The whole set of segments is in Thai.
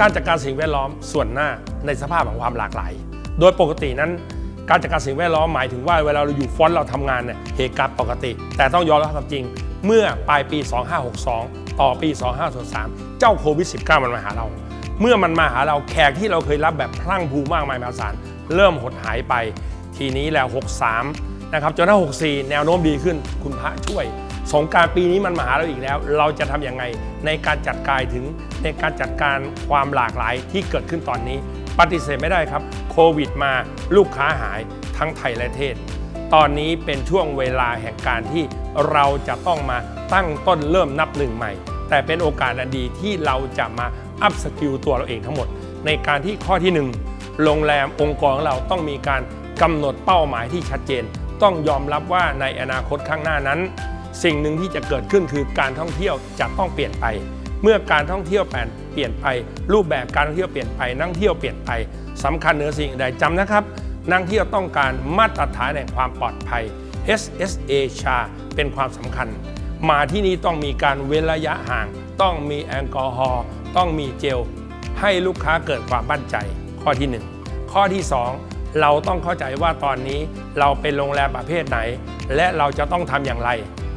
การจัดการสิ่งแวดล้อมส่วนหน้าในสภาพของความหลากหลาย โดยปกตินั้น การจัดการสิ่งแวดล้อมหมายถึงว่าเวลาเราอยู่ฟอนต์เราทำงานเนี่ยเหตุการณ์ปกติ แต่ต้องยอมรับความจริง เมื่อปลายปี 2562 ต่อปี 2563เจ้าโควิด -19 มันมาหาเรา เมื่อมันมาหาเราแขกที่เราเคยรับแบบพลั่งพูมากมายมหาศาลเริ่มหดหายไป ทีนี้แล้ว 63 นะครับจนถ้า64 แนวโน้มดีขึ้นคุณพระช่วย สงกรารปีนี้มันมาหาเราอีกแล้ว เราจะทำยังไงในการจัดการถึงในการจัดการความหลากหลายที่เกิดขึ้นตอนนี้ ปฏิเสธไม่ได้ครับ โควิดมาลูกค้าหายทั้งไทยและเทศ ตอนนี้เป็นช่วงเวลาแห่งการที่เราจะต้องมาตั้งต้นเริ่มนับหนึ่งใหม่ แต่เป็นโอกาสอันดีที่เราจะมาอัพสกิลตัวเราเองทั้งหมด ในการที่ข้อที่หนึ่งโรงแรมองค์กรของเราต้องมีการกำหนดเป้าหมายที่ชัดเจน ต้องยอมรับว่าในอนาคตข้างหน้านั้น สิ่งหนึ่งที่จะเกิดขึ้นคือการท่องเที่ยวจะต้องเปลี่ยนไป เมื่อการท่องเที่ยวแปลนเปลี่ยนไป รูปแบบการท่องเที่ยวเปลี่ยนไปนักท่งเที่ยวเปลี่ยนไปสำคัญเหนือสิ่งใดจำนะครับนักท่งเที่ยวต้องการมาตรฐานแห่งความปลอดภัย SSA ชาเป็นความสำคัญ มาที่นี่ต้องมีการเว้นระยะห่าง ต้องมีแอลกอฮอล์ต้องมีเจล ให้ลูกค้าเกิดความมั่นใจ ข้อที่ 1 ข้อที่ 2 เราต้องเข้าใจว่าตอนนี้เราเป็นโรงแรมประเภทไหน และเราจะต้องทำอย่างไร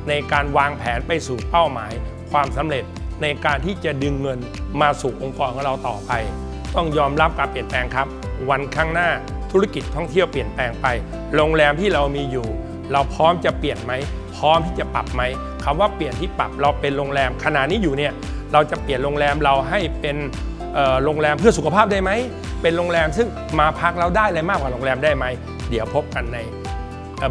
ในการวางแผนไปสู่เป้าหมาย ความสำเร็จในการที่จะดึงเงินมาสู่องค์กรของเราต่อไป ต้องยอมรับการเปลี่ยนแปลงครับ วันข้างหน้าธุรกิจท่องเที่ยวเปลี่ยนแปลงไป โรงแรมที่เรามีอยู่ เราพร้อมจะเปลี่ยนไหมพร้อมที่จะปรับไหมคำว่าเปลี่ยนที่ปรับเราเป็นโรงแรมขณะนี้อยู่เนี่ยเราจะเปลี่ยนโรงแรมเราให้เป็นโรงแรมเพื่อสุขภาพได้ไหม เป็นโรงแรมซึ่งมาพักเราได้อะไรมากกว่าโรงแรมได้ไหม เดี๋ยวพบกันใน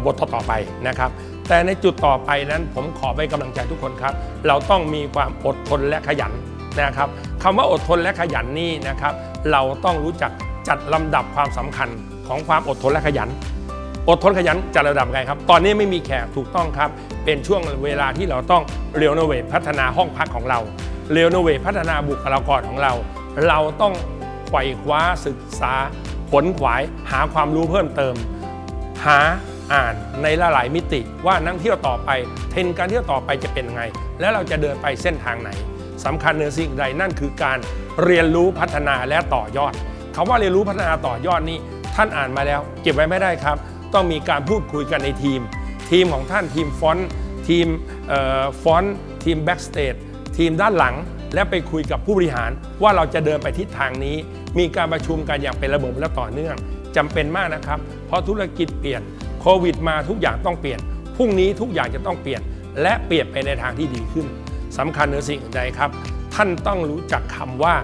บทต่อไปนะครับ แต่ในจุดต่อไปนั้นผมขอไปนกำลังใจทุกคนครับ เราต้องมีความอดทนและขยันนะครับคำว่าอดทนและขยันนี่นะครับ เราต้องรู้จักจัดลำดับความสำคัญของความอดทนและขยัน อดทนขยันจัดระดับไงครับ ตอนนี้ไม่มีแขกถูกต้องครับ เป็นช่วงเวลาที่เราต้องเรียนโนเวทพัฒนาห้องพักของเราเรียนโนเวทพัฒนาบุคลากรของเรา เราต้องไขว่คว้าศึกษาขนขวายหาความรู้เพิ่มเติม หา อ่านในหลายๆมิติว่านักเที่ยวต่อไป เทรนการเที่ยวต่อไปจะเป็นยังไง และเราจะเดินไปเส้นทางไหนสำคัญเหนือสิ่งใดนั่นคือการเรียนรู้พัฒนาและต่อยอดคำว่าเรียนรู้พัฒนาต่อยอดนี้ ท่านอ่านมาแล้ว เก็บไว้ไม่ได้ครับ ต้องมีการพูดคุยกันในทีม ทีมของท่านทีมฟอนต์ทีมฟอนต์ทีมแบ็กสเตจทีมด้านหลังและไปคุยกับผู้บริหารว่าเราจะเดินไปทิศทางนี้ มีการประชุมกันอย่างเป็นระบบและต่อเนื่องจำเป็นมากนะครับ เพราะธุรกิจเปลี่ยน โควิดมาทุกอย่างต้องเปลี่ยน พรุ่งนี้ทุกอย่างจะต้องเปลี่ยน และเปลี่ยนไปในทางที่ดีขึ้นสำคัญเหนือสิ่งใดครับ ท่านต้องรู้จักคำว่า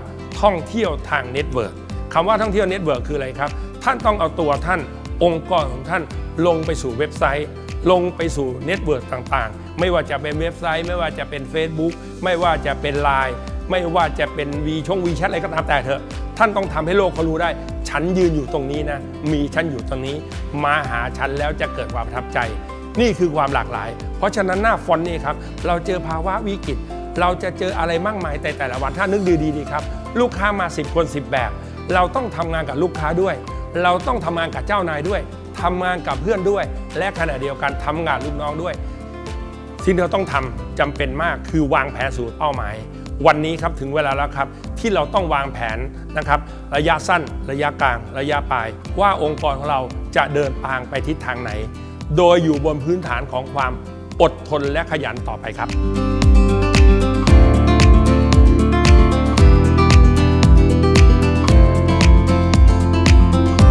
ท่องเที่ยวทางเน็ตเวิร์กคำว่าท่องเที่ยวเน็ตเวิร์กคืออะไรครับ ท่านต้องเอาตัวท่านองค์กรของท่านลงไปสู่เว็บไซต์ ลงไปสู่เน็ตเวิร์กต่างๆ ไม่ว่าจะเป็นเว็บไซต์ ไม่ว่าจะเป็น Facebook ไม่ว่าจะเป็น Line ไม่ว่าจะเป็นวีช่องวีแชทอะไรก็ตามแต่เถอะ ท่านต้องทำให้โลกเขารู้ได้ ฉันยืนอยู่ตรงนี้นะ มีฉันอยู่ตรงนี้ มาหาฉันแล้วจะเกิดความประทับใจ นี่คือความหลากหลาย เพราะฉะนั้นหน้าฟอนนี่ครับ เราเจอภาวะวิกฤต เราจะเจออะไรมากมายแต่แต่ละวันถ้านึกดีๆดีครับ ลูกค้ามา 10 คน 10 แบบ เราต้องทำงานกับลูกค้าด้วย เราต้องทำงานกับเจ้านายด้วยทำงานกับเพื่อนด้วย และขณะเดียวกันทำงานลูกน้องด้วยสิ่งที่เราต้องทำจำเป็นมากคือวางแผนสู่เป้าหมาย วันนี้ครับถึงเวลาแล้วครับ ที่เราต้องวางแผนนะครับ ระยะสั้น ระยะกลาง ระยะปลาย ว่าองค์กรของเราจะเดินทางไปทิศทางไหน โดยอยู่บนพื้นฐานของความอดทนและขยันต่อไปครับ